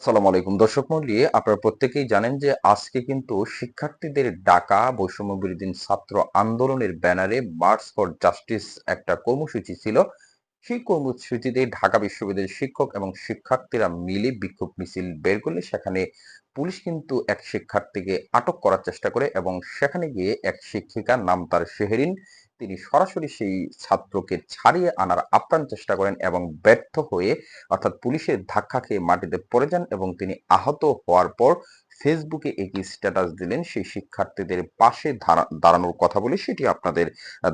আসসালামু আলাইকুম। দর্শক মন্ডলী, আপনারা প্রত্যেকেই জানেন যে আজকে কিন্তু শিক্ষার্থীদের ডাকা বৈষম্য বিরোধী ছাত্র আন্দোলনের ব্যানারে মার্চ ফর জাস্টিস একটা কর্মসূচি ছিল। সেই কর্মসূচিতে ঢাকা বিশ্ববিদ্যালয়ের শিক্ষক এবং শিক্ষার্থীরা মিলে বিক্ষোভ মিছিল বের করলে সেখানে পুলিশ কিন্তু এক শিক্ষার্থীকে আটক করার চেষ্টা করে এবং সেখানে গিয়ে এক শিক্ষিকার নাম তার শেহরিন। তিনি সরাসরি সেই ছাত্রকে ছাড়িয়ে আনার আপ্রাণ চেষ্টা করেন এবং ব্যর্থ হয়ে অর্থাৎ পুলিশের ধাক্কা খেয়ে মাটিতে পড়ে যান এবং তিনি আহত হওয়ার পর ফেসবুকে একই স্ট্যাটাস দিলেন সেই শিক্ষার্থীদের পাশে দাঁড়ানোর কথা বলে সেটি আপনাদের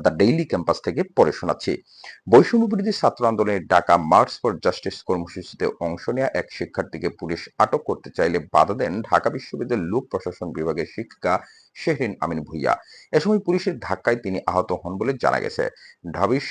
দ্য ডেইলি ক্যাম্পাস থেকে পড়ে শোনাচ্ছি। বৈষম্য বিরোধী ছাত্র আন্দোলনের ডাকা মার্চ ফর জাস্টিস কর্মসূচিতে অংশ নেওয়া এক শিক্ষার্থীকে পুলিশ আটক করতে চাইলে বাধা দেন ঢাকা বিশ্ববিদ্যালয়ের লোক প্রশাসন বিভাগের শিক্ষিকা শেহরিন আমিন ভুইয়া। এ সময় পুলিশের ধাক্কায় তিনি আহত হন বলে জানা গেছে। ঢাবির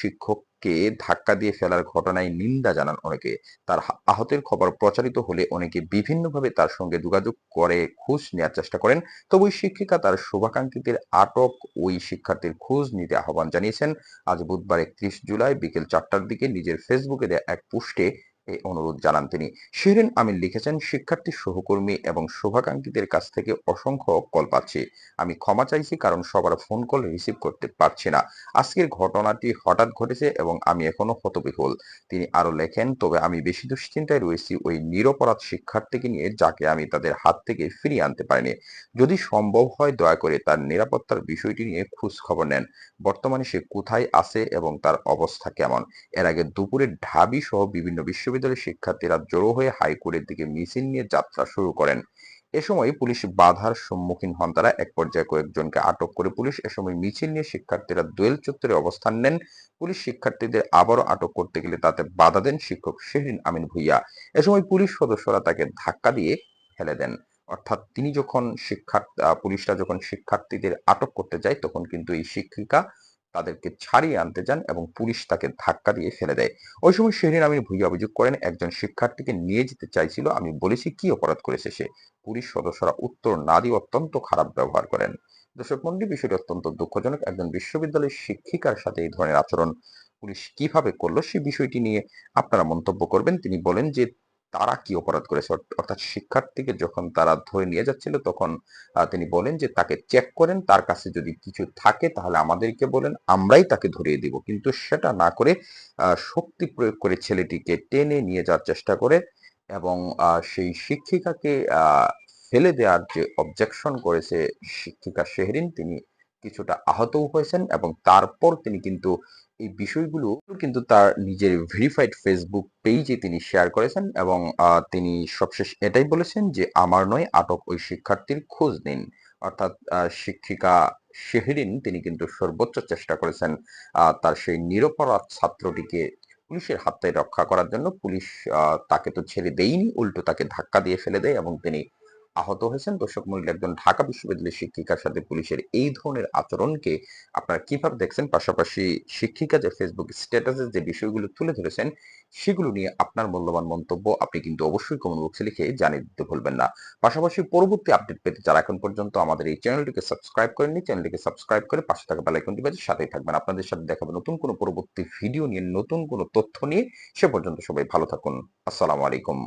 শিক্ষককে ধাক্কা দিয়ে ফেলার ঘটনায় নিন্দা জানান অনেকে। তার আহতের খবর প্রচারিত হলে অনেকে বিভিন্নভাবে তার সঙ্গে যোগাযোগ করে খোঁজ নেওয়ার চেষ্টা করেন। তবু শিক্ষিকা তার শুভাকাঙ্ক্ষীদের আটক ওই শিক্ষার্থীর খোঁজ নিতে আহ্বান জানিয়েছেন। আজ বুধবার একত্রিশ জুলাই বিকেল চারটার দিকে নিজের ফেসবুকে দেয়া এক পোস্টে এই অনুরোধ জানান তিনি। শিরিন আমিন লিখেছেন, শিক্ষার্থী, সহকর্মী এবং শুভাকাঙ্ক্ষীদের কাছ থেকে অসংখ্য কল পাচ্ছি। আমি ক্ষমা চাইছি কারণ সবার ফোন কল রিসিভ করতে পারছি না। আজকের ঘটনাটি হঠাৎ ঘটেছে এবং আমি এখনও হতবিহল। তিনি আরও লেখেন, তবে আমি বেশি দুশ্চিন্তায় রয়েছি। ওই নিরপরাধ শিক্ষার্থীকে নিয়ে যাকে আমি তাদের হাত থেকে ফিরিয়ে আনতে পারিনি। যদি সম্ভব হয়, দয়া করে তার নিরাপত্তার বিষয়টি নিয়ে খোঁজ খবর নেন। বর্তমানে সে কোথায় আছে এবং তার অবস্থা কেমন? এর আগে দুপুরে ঢাবি সহ বিভিন্ন বিশ্ববিদ্যালয়ের শিক্ষার্থীরা জড়ো হয়ে হাইকোর্টের দিকে মিছিল নিয়ে যাত্রা শুরু করেন। এ সময় পুলিশ বাধার সম্মুখীন হন তারা। এক পর্যায়ে কয়েকজনকে আটক করে পুলিশ এ সময় মিছিল নিয়ে শিক্ষার্থীরা দোয়েল চত্বরে অবস্থান নেন। পুলিশ শিক্ষার্থীদের আবারও আটক করতে গেলে তাতে বাধা দেন শিক্ষক শেহরিন আমিন ভুইয়া। এ সময় পুলিশ সদস্যরা তাকে ধাক্কা দিয়ে ফেলে দেন। অর্থাৎ তিনি যখন শিক্ষার্থী পুলিশরা যখন শিক্ষার্থীদের আটক করতে যায়, তখন কিন্তু এই শিক্ষিকা তাদেরকে ছাড়িয়ে আনতে যান এবং পুলিশ তাকে ধাক্কা দিয়ে ফেলে দেয়। ওই সময় শেহরিন আমির ভুইয়া অভিযোগ করেন, একজন শিক্ষার্থীকে নিয়ে যেতে চাইছিল। আমি বলেছি কি অপরাধ করেছে সে। পুলিশ সদস্যরা উত্তর না দিয়ে অত্যন্ত খারাপ ব্যবহার করেন। দর্শক মন্ডলী, বিষয়টি অত্যন্ত দুঃখজনক। একজন বিশ্ববিদ্যালয়ের শিক্ষিকার সাথে এই ধরনের আচরণ পুলিশ কীভাবে করল সে বিষয়টি নিয়ে আপনারা মন্তব্য করবেন। তিনি বলেন যে তারা কি অপরাধ করেছে? অর্থাৎ শিক্ষার্থীকে যখন তারা ধরে নিয়ে যাচ্ছিল, তখন তিনি বলেন যে, তাকে চেক করেন, তার কাছে যদি কিছু থাকে, তাহলে আমাদেরকে বলেন, আমরাই তাকে ধরিয়ে দিব। কিন্তু সেটা না করে শক্তি প্রয়োগ করে ছেলেটিকে টেনে নিয়ে যাওয়ার চেষ্টা করে এবং সেই শিক্ষিকাকে ফেলে দেওয়ার যে অবজেকশন করেছে শিক্ষিকা শেহরিন তিনি কিছুটা আহতও হয়েছেন এবং তারপর তিনি কিন্তু এই বিষয়গুলো কিন্তু তার নিজের ভেরিফাইড ফেসবুক পেজে তিনি শেয়ার করেছেন এবং তিনি সবশেষ এটাই বলেছেন যে, আমার নয়, আটক ওই শিক্ষার্থীর খোঁজ নিন। অর্থাৎ শিক্ষিকা শেহরিন তিনি কিন্তু সর্বোচ্চ চেষ্টা করেছেন তার সেই নিরপরাধ ছাত্রটিকে পুলিশের হাত থেকে রক্ষা করার জন্য। পুলিশ তাকে তো ছেড়ে দেয়নি, উল্টো তাকে ধাক্কা দিয়ে ফেলে দেয় এবং তিনি আহত হয়েছেন দর্শক মূল্য একজন ঢাকা বিশ্ববিদ্যালয়ের শিক্ষিকার সাথে পুলিশের এই ধরনের আচরণকে আপনারা কীভাবে দেখছেন? পাশাপাশি শিক্ষিকা যে ফেসবুক স্ট্যাটাসে যে বিষয়গুলো তুলে ধরেছেন, সেগুলো নিয়ে আপনার মূল্যবান মন্তব্য আপনি কিন্তু অবশ্যই কমেন্ট বক্সে লিখে জানিয়ে দিতে ভুলবেন না। পাশাপাশি পরবর্তী আপডেট পেতে যারা এখন পর্যন্ত আমাদের এই চ্যানেলটিকে সাবস্ক্রাইব করেননি চ্যানেলটিকে সাবস্ক্রাইব করে পাশে থাকা বেল আইকনটি বাজে সাথেই থাকবেন। আপনাদের সাথে দেখাবো নতুন কোনো পরবর্তী ভিডিও নিয়ে, নতুন কোনো তথ্য নিয়ে। সে পর্যন্ত সবাই ভালো থাকুন। আসসালামু আলাইকুম।